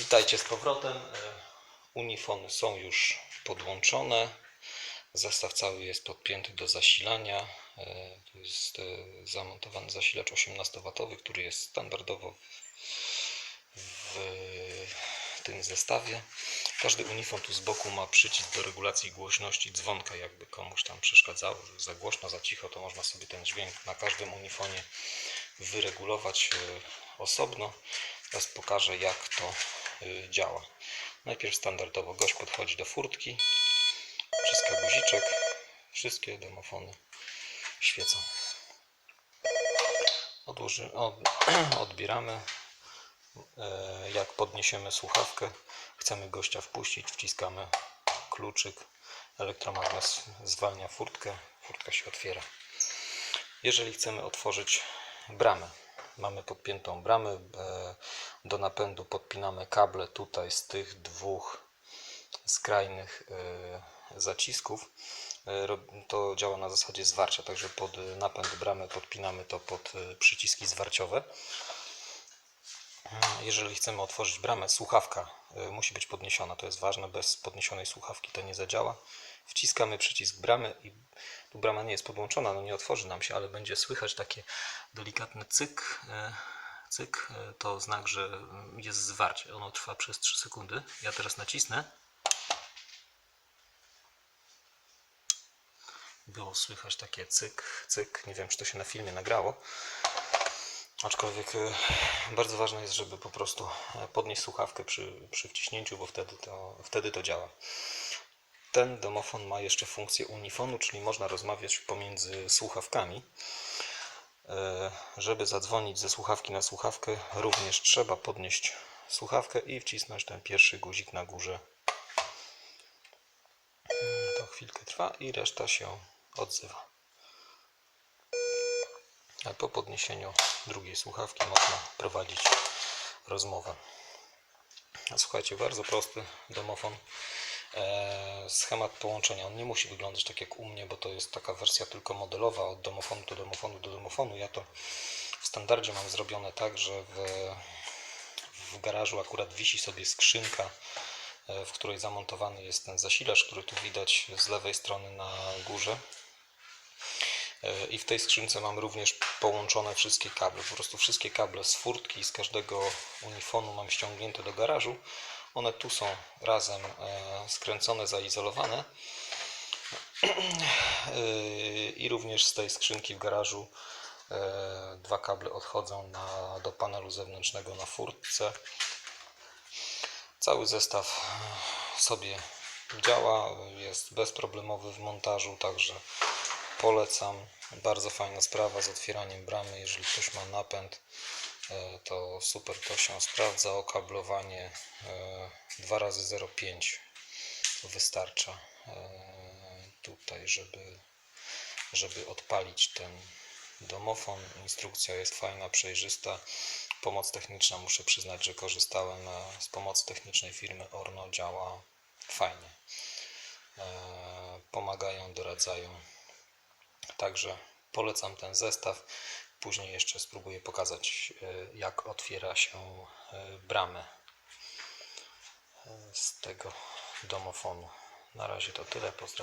Witajcie z powrotem. E, Unifony są już podłączone. Zestaw cały jest podpięty do zasilania. E, Tu jest e, zamontowany zasilacz 18W, który jest standardowo w tym zestawie. Każdy unifon tu z boku ma przycisk do regulacji głośności dzwonka, jakby komuś tam przeszkadzało, że za głośno, za cicho, to można sobie ten dźwięk na każdym unifonie wyregulować osobno. Teraz pokażę jak to działa. Najpierw standardowo gość podchodzi do furtki, wciska guziczek, wszystkie domofony świecą. Odłoży, od, odbieramy. E, Jak podniesiemy słuchawkę, chcemy gościa wpuścić, wciskamy kluczyk, elektromagnes zwalnia furtkę, furtka się otwiera. Jeżeli chcemy otworzyć bramę, mamy podpiętą bramę, e, do napędu podpinamy kable tutaj z tych dwóch skrajnych e, zacisków. Ro- To działa na zasadzie zwarcia, także pod napęd bramy podpinamy to pod e, przyciski zwarciowe. Jeżeli chcemy otworzyć bramę, słuchawka y, musi być podniesiona, to jest ważne, bez podniesionej słuchawki to nie zadziała. Wciskamy przycisk bramy i tu brama nie jest podłączona, no nie otworzy nam się, ale będzie słychać takie delikatne cyk. Cyk y, to znak, że y, jest zwarcie. Ono trwa przez 3 sekundy. Ja teraz nacisnę. Było słychać takie cyk, cyk. Nie wiem, czy to się na filmie nagrało. Aczkolwiek e, bardzo ważne jest, żeby po prostu e, podnieść słuchawkę przy, przy wciśnięciu, bo wtedy to, wtedy to działa. Ten domofon ma jeszcze funkcję unifonu, czyli można rozmawiać pomiędzy słuchawkami. E, Żeby zadzwonić ze słuchawki na słuchawkę, również trzeba podnieść słuchawkę i wcisnąć ten pierwszy guzik na górze. Mm, To chwilkę trwa i reszta się odzywa. A po podniesieniu drugiej słuchawki można prowadzić rozmowę. Słuchajcie, bardzo prosty domofon. Eee, schemat połączenia. On nie musi wyglądać tak jak u mnie, bo to jest taka wersja tylko modelowa od domofonu do domofonu do domofonu. Ja to w standardzie mam zrobione tak, że w, w garażu akurat wisi sobie skrzynka, e, w której zamontowany jest ten zasilacz, który tu widać z lewej strony na górze. E, I w tej skrzynce mam również połączone wszystkie kable. Po prostu wszystkie kable z furtki, z każdego unifonu mam ściągnięte do garażu. One tu są razem e, skręcone, zaizolowane. E, I również z tej skrzynki w garażu e, dwa kable odchodzą na, do panelu zewnętrznego na furtce. Cały zestaw sobie działa, jest bezproblemowy w montażu, także polecam. Bardzo fajna sprawa z otwieraniem bramy. Jeżeli ktoś ma napęd, to super to się sprawdza. Okablowanie e, 2 razy 0,5 wystarcza e, tutaj, żeby, żeby odpalić ten domofon. Instrukcja jest fajna, przejrzysta. Pomoc techniczna, muszę przyznać, że korzystałem e, z pomocy technicznej firmy Orno. Działa fajnie. E, Pomagają, doradzają. Także polecam ten zestaw. Później jeszcze spróbuję pokazać, e, jak otwiera się e, bramę e, z tego domofonu. Na razie to tyle. Pozdrawiam.